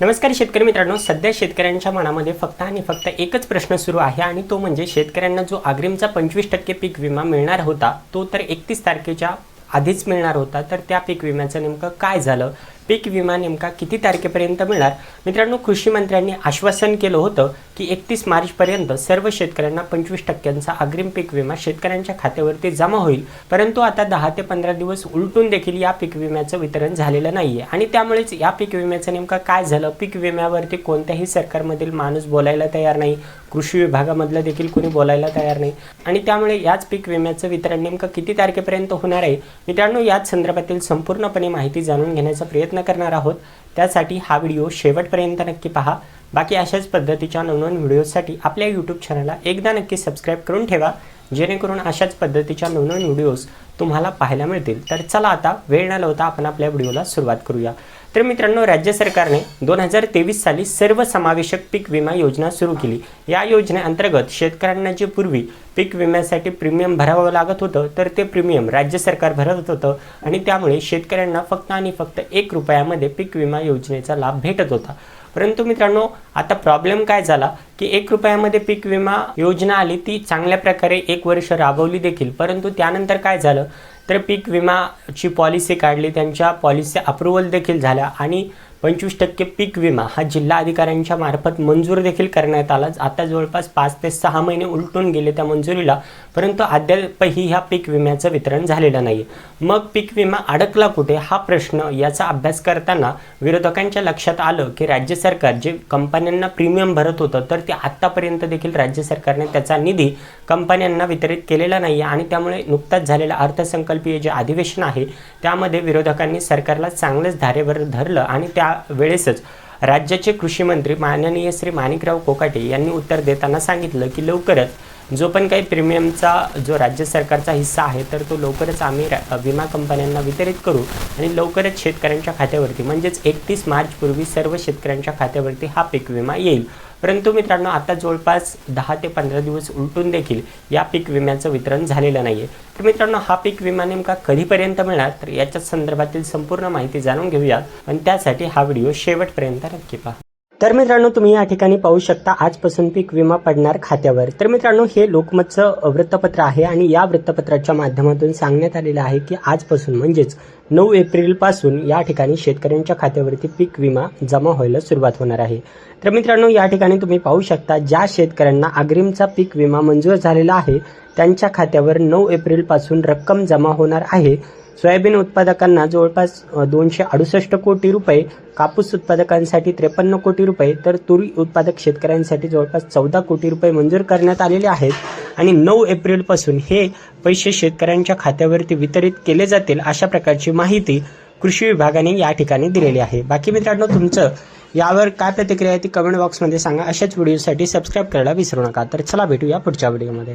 नमस्कार शेतकरी मित्रांनो सध्या शेतकऱ्यांच्या मनामध्ये फक्त आणि फक्त एकच प्रश्न सुरू आहे आणि तो म्हणजे शेतकऱ्यांना जो अग्रिमचा पंचवीस टक्के पीक विमा मिळणार होता तो तर एकतीस तारखेच्या आधीच मिळणार होता तर त्या पीक विम्याचं नेमकं काय झालं? पीक विमा नेमका किती तारखेपर्यंत मिळणार? मित्रांनो कृषी मंत्र्यांनी आश्वासन केलं होतं की एकतीस मार्चपर्यंत सर्व शेतकऱ्यांना पंचवीस टक्क्यांचा अग्रिम पीक विमा शेतकऱ्यांच्या खात्यावरती जमा होईल. परंतु आता दहा ते पंधरा दिवस उलटून देखील या पीक विम्याचं वितरण झालेलं नाही आहे आणि त्यामुळेच या पीक विम्याचं नेमकं काय झालं? पीक विम्यावरती कोणत्याही सरकारमधील माणूस बोलायला तयार नाही. कृषी विभागामधलं देखील कोणी बोलायला तयार नाही. आणि त्यामुळे याच पीक विम्याचं वितरण नेमकं किती तारखेपर्यंत होणार आहे? मित्रांनो याच संदर्भातील संपूर्णपणे माहिती जाणून घेण्याचा प्रयत्न करणार आहोत. त्यासाठी हा व्हिडिओ शेवटपर्यंत नक्की पहा. बाकी अशाच पद्धतीच्या नवनवीन व्हिडिओसाठी आपल्या यूट्यूब चॅनलला एकदा नक्की सबस्क्राईब करून ठेवा. जेणेकरून अशाच पद्धतीच्या नवनवीन व्हिडिओज तुम्हाला पाहायला मिळतील. तर चला आता वेळ न लावता आपण आपल्या व्हिडिओला सुरुवात करूया. तर मित्रांनो राज्य सरकारने दोन हजार तेवीस साली सर्वसमावेशक पीक विमा योजना सुरू केली. या योजनेअंतर्गत शेतकऱ्यांना जे पूर्वी पीक विम्यासाठी प्रीमियम भरावं लागत होतं तर ते प्रीमियम राज्य सरकार भरत होतं आणि त्यामुळे शेतकऱ्यांना फक्त आणि फक्त एक रुपयामध्ये पीक विमा योजनेचा लाभ भेटत होता. परंतु मित्रांनो आता प्रॉब्लेम काय झाला की एक रुपयामध्ये पीक विमा योजना आली ती चांगल्या प्रकारे एक वर्ष राबवली देखील. परंतु त्यानंतर काय झालं? तर पीक विमाची पॉलिसी काढली त्यांच्या पॉलिसी अप्रुव्हल देखील झाल्या आणि पंचवीस टक्के पीक विमा हा जिल्हा अधिकाऱ्यांच्या मार्फत मंजूर देखील करण्यात आला. आता जवळपास पाच ते सहा महिने उलटून गेले त्या मंजुरीला परंतु अद्यापही ह्या पीक विम्याचं वितरण झालेलं नाही मग पीक विमा अडकला कुठे? हा प्रश्न याचा अभ्यास करताना विरोधकांच्या लक्षात आलं की राज्य सरकार जे कंपन्यांना प्रीमियम भरत होतं तर ते आत्तापर्यंत देखील राज्य सरकारने त्याचा निधी कंपन्यांना वितरित केलेला नाही आणि त्यामुळे नुकताच झालेलं अर्थसंकल्पीय जे अधिवेशन आहे त्यामध्ये विरोधकांनी सरकारला चांगलंच धारेवर धरलं आणि त्या वेळेसच राज्याचे कृषी मंत्री माननीय श्री माणिकराव कोकाटे यांनी उत्तर देताना सांगितलं की लवकरच जो पण काही प्रीमियमचा जो राज्य सरकारचा हिस्सा आहे तर तो लवकरच आम्ही विमा कंपन्यांना वितरित करू आणि लवकरच शेतकऱ्यांच्या खात्यावरती म्हणजेच एकतीस मार्चपूर्वी सर्व शेतकऱ्यांच्या खात्यावरती हा पीक विमा येईल. परंतु मित्रांनो आता जवळपास दहा ते पंधरा दिवस उलटून देखील या पीक विम्याचं वितरण झालेलं नाही आहे तर मित्रांनो हा पीक विमा नेमका कधीपर्यंत मिळणार? तर याच्या संदर्भातील संपूर्ण माहिती जाणून घेऊयात पण त्यासाठी हा व्हिडिओ शेवटपर्यंत नक्की पहा. तर मित्रांनो तुम्ही या ठिकाणी पाहू शकता आजपासून पीक विमा पडणार खात्यावर. तर मित्रांनो हे लोकमतचं वृत्तपत्र आहे आणि या वृत्तपत्राच्या माध्यमातून सांगण्यात आलेलं आहे की आजपासून म्हणजेच नऊ एप्रिलपासून या ठिकाणी शेतकऱ्यांच्या खात्यावरती पीक विमा जमा व्हायला सुरुवात होणार आहे. तर मित्रांनो या ठिकाणी तुम्ही पाहू शकता ज्या शेतकऱ्यांना अग्रिमचा पीक विमा मंजूर झालेला आहे त्यांच्या खात्यावर नऊ एप्रिलपासून रक्कम जमा होणार आहे. सोयाबीन उत्पादकांना जवळपास दोनशे अडुसष्ट कोटी रुपये कापूस उत्पादकांसाठी त्रेपन्न कोटी रुपये तर तुरी उत्पादक शेतकऱ्यांसाठी जवळपास चौदा कोटी रुपये मंजूर करण्यात आलेले आहेत. आणि नऊ एप्रिलपासून हे पैसे शेतकऱ्यांच्या खात्यावरती वितरित केले जातील अशा प्रकारची माहिती कृषी विभागाने या ठिकाणी दिलेली आहे. बाकी मित्रांनो तुमचं यावर काय प्रतिक्रिया आहे ती कमेंट बॉक्समध्ये सांगा. अशाच व्हिडिओसाठी सबस्क्राईब करायला विसरू नका. तर चला भेटूया पुढच्या व्हिडिओमध्ये